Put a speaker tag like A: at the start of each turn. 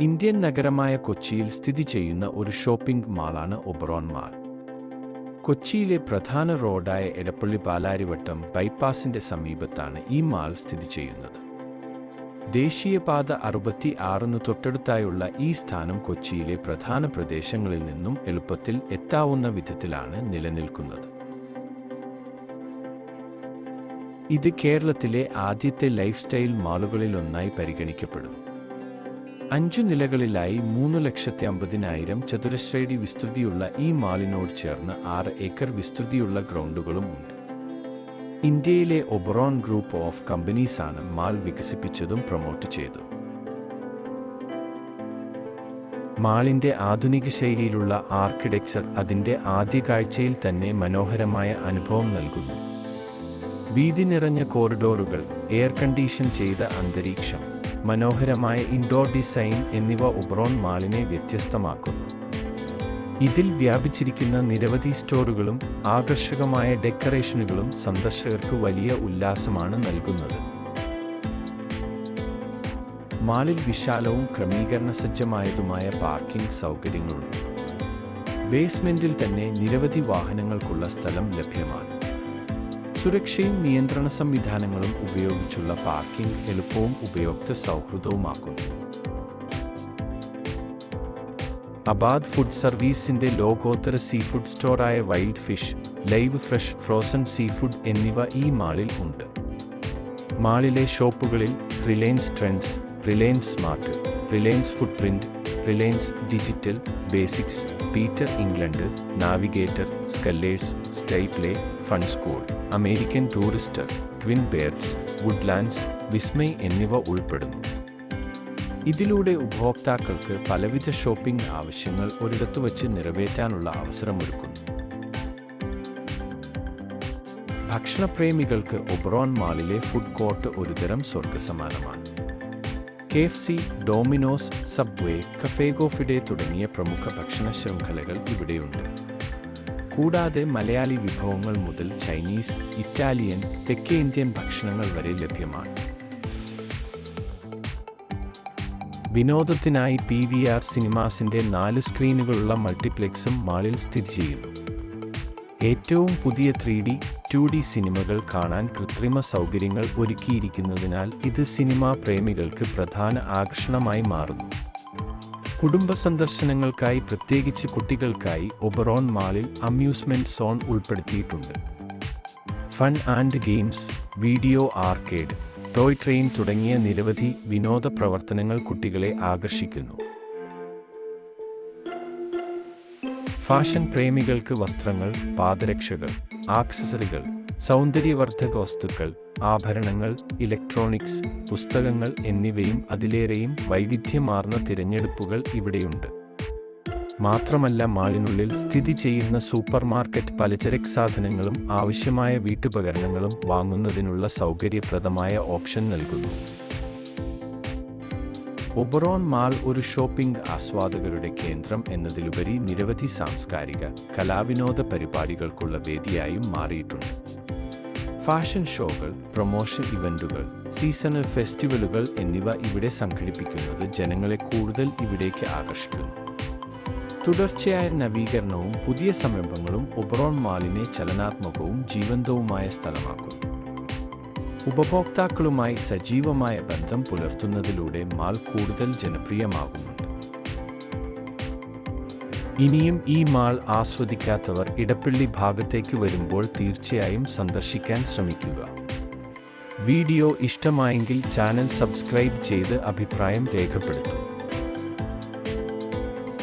A: Indian നഗരമായ കൊച്ചിയിൽ സ്ഥിതി ചെയ്യുന്ന ഒരു ഷോപ്പിംഗ് മാളാണ് ഒബ്രോൺ മാൾ. കൊച്ചിയിലെ പ്രധാന റോഡായ എടപ്പള്ളി പാലാരിവട്ടം ബൈപ്പാസിന്റെ സമീപത്താണ് ഈ മാൾ സ്ഥിതി ചെയ്യുന്നത്. ദേശീയപാത അറുപത്തി ആറിന് തൊട്ടടുത്തായുള്ള ഈ സ്ഥാനം കൊച്ചിയിലെ പ്രധാന പ്രദേശങ്ങളിൽ നിന്നും എളുപ്പത്തിൽ എത്താവുന്ന വിധത്തിലാണ് നിലനിൽക്കുന്നത്. ഇത് കേരളത്തിലെ ആദ്യത്തെ ലൈഫ് സ്റ്റൈൽ മാളുകളിലൊന്നായി പരിഗണിക്കപ്പെടുന്നു. അഞ്ചു നിലകളിലായി മൂന്ന് ലക്ഷത്തി അമ്പതിനായിരം ചതുരശ്രയടി വിസ്തൃതിയുള്ള ഈ മാളിനോട് ചേർന്ന് ആറ് ഏക്കർ വിസ്തൃതിയുള്ള ഗ്രൗണ്ടുകളും ഉണ്ട്. ഇന്ത്യയിലെ ഒബറോൺ ഗ്രൂപ്പ് ഓഫ് കമ്പനീസാണ് മാൾ വികസിപ്പിച്ചതും പ്രൊമോട്ട് ചെയ്തതും. മാളിന്റെ ആധുനിക ശൈലിയിലുള്ള ആർക്കിടെക്ചർ അതിന്റെ ആദ്യ കാഴ്ചയിൽ തന്നെ മനോഹരമായ അനുഭവം നൽകുന്നു. വീതി നിറഞ്ഞ കോറിഡോറുകൾ എയർ കണ്ടീഷൻ ചെയ്ത അന്തരീക്ഷം മനോഹരമായ ഇൻഡോർ ഡിസൈൻ എന്നിവ ഒബ്രോൺ മാളിനെ വ്യത്യസ്തമാക്കുന്നു. ഇതിൽ വ്യാപിച്ചിരിക്കുന്ന നിരവധി സ്റ്റോറുകളും ആകർഷകമായ ഡെക്കറേഷനുകളും സന്ദർശകർക്ക് വലിയ ഉല്ലാസമാണ് നൽകുന്നത്. മാളിൽ വിശാലവും ക്രമീകരണ സജ്ജമായതുമായ പാർക്കിംഗ് സൗകര്യങ്ങളുണ്ട്. ബേസ്മെന്റിൽ തന്നെ നിരവധി വാഹനങ്ങൾക്കുള്ള സ്ഥലം ലഭ്യമാണ്. സുരക്ഷയും നിയന്ത്രണ സംവിധാനങ്ങളും ഉപയോഗിച്ചുള്ള പാർക്കിംഗ് എളുപ്പവും ഉപയോക്തൃ സൗഹൃദവുമാക്കുന്നു. അബാദ് ഫുഡ് സർവീസിന്റെ ലോകോത്തര seafood സ്റ്റോറായ wild fish live fresh frozen seafood എന്നിവ ഈ മാളിൽ ഉണ്ട്. മാളിലെ ഷോപ്പുകളിൽ Reliance Trends Reliance Smart Reliance Footprint Reliance Digital Basics Peter England Navigator Scullers സ്റ്റൈപ്ലേ fun school. American Tourister twin birds Woodlands Vismay എന്നിവ ഉൾപ്പെടുന്നു. ഇതിലൂടെ ഉപഭോക്താക്കൾക്ക് പലവിധ ഷോപ്പിംഗ് ആവശ്യങ്ങൾ ഒരിടത്തു വച്ച് നിറവേറ്റാനുള്ള അവസരമൊരുക്കുന്നു. ഭക്ഷണപ്രേമികൾക്ക് ഒബ്രോൺ മാളിലെ ഫുഡ് കോർട്ട് ഒരുതരം സ്വർഗസമാനമാണ് K F C Domino's Subway cafe coffee day തുടങ്ങിയ പ്രമുഖ ഭക്ഷണ ശൃംഖലകൾ ഇവിടെയുണ്ട്. കൂടാതെ മലയാളി വിഭവങ്ങൾ മുതൽ ചൈനീസ് ഇറ്റാലിയൻ തെക്കേ ഇന്ത്യൻ ഭക്ഷണങ്ങൾ വരെ ലഭ്യമാണ്. വിനോദത്തിനായി പി വി ആർ സിനിമാസിന്റെ നാല് സ്ക്രീനുകളുള്ള മൾട്ടിപ്ലെക്സും മാളിൽ സ്ഥിതി ചെയ്യുന്നു. ഏറ്റവും പുതിയ ത്രീ ഡി ടു ഡി സിനിമകൾ കാണാൻ കൃത്രിമ സൗകര്യങ്ങൾ ഒരുക്കിയിരിക്കുന്നതിനാൽ ഇത് സിനിമാ പ്രേമികൾക്ക് പ്രധാന ആകർഷണമായി മാറുന്നു. കുടുംബ സന്ദർശനങ്ങൾക്കായി പ്രത്യേകിച്ച് കുട്ടികൾക്കായി ഒബറോൺ മാളിൽ അമ്യൂസ്മെന്റ് സോൺ ഉൾപ്പെടുത്തിയിട്ടുണ്ട്. Fun and games video arcade toy train തുടങ്ങിയ നിരവധി വിനോദ പ്രവർത്തനങ്ങൾ കുട്ടികളെ ആകർഷിക്കുന്നു. ഫാഷൻ പ്രേമികൾക്ക് വസ്ത്രങ്ങൾ പാദരക്ഷകൾ ആക്സസറികൾ സൗന്ദര്യവർദ്ധക വസ്തുക്കൾ ആഭരണങ്ങൾ ഇലക്ട്രോണിക്സ് പുസ്തകങ്ങൾ എന്നിവയും അതിലേറെയും വൈവിധ്യമാർന്ന തിരഞ്ഞെടുപ്പുകൾ ഇവിടെയുണ്ട്. മാത്രമല്ല മാളിനുള്ളിൽ സ്ഥിതി ചെയ്യുന്ന സൂപ്പർമാർക്കറ്റ് പലചരക്ക് സാധനങ്ങളും ആവശ്യമായ വീട്ടുപകരണങ്ങളും വാങ്ങുന്നതിനുള്ള സൗകര്യപ്രദമായ ഓപ്ഷൻ നൽകുന്നു. ഒബറോൺ മാൾ ഒരു ഷോപ്പിംഗ് ആസ്വാദകരുടെ കേന്ദ്രം എന്നതിലുപരി നിരവധി സാംസ്കാരിക കലാവിനോദ പരിപാടികൾക്കുള്ള വേദിയായും മാറിയിട്ടുണ്ട്. ഫാഷൻ ഷോകൾ പ്രൊമോഷൻ ഇവന്റുകൾ സീസണൽ ഫെസ്റ്റിവലുകൾ എന്നിവ ഇവിടെ സംഘടിപ്പിക്കുന്നത് ജനങ്ങളെ കൂടുതൽ ഇവിടേക്ക് ആകർഷിക്കുന്നു. തുടർച്ചയായ നവീകരണവും പുതിയ സംരംഭങ്ങളും ഒബറോൺ മാളിനെ ചലനാത്മകവും ജീവന്തവുമായ സ്ഥലമാക്കുന്നു. ഉപഭോക്താക്കളുമായി സജീവമായ ബന്ധം പുലർത്തുന്നതിലൂടെ മാൾ കൂടുതൽ ജനപ്രിയമാകുന്നുണ്ട്. ഇനിയും ഈ മാൾ ആസ്വദിക്കാത്തവർ ഇടപ്പള്ളി ഭാഗത്തേക്ക് വരുമ്പോൾ തീർച്ചയായും സന്ദർശിക്കാൻ ശ്രമിക്കുക. വീഡിയോ ഇഷ്ടമായെങ്കിൽ ചാനൽ സബ്സ്ക്രൈബ് ചെയ്ത് അഭിപ്രായം രേഖപ്പെടുത്തും.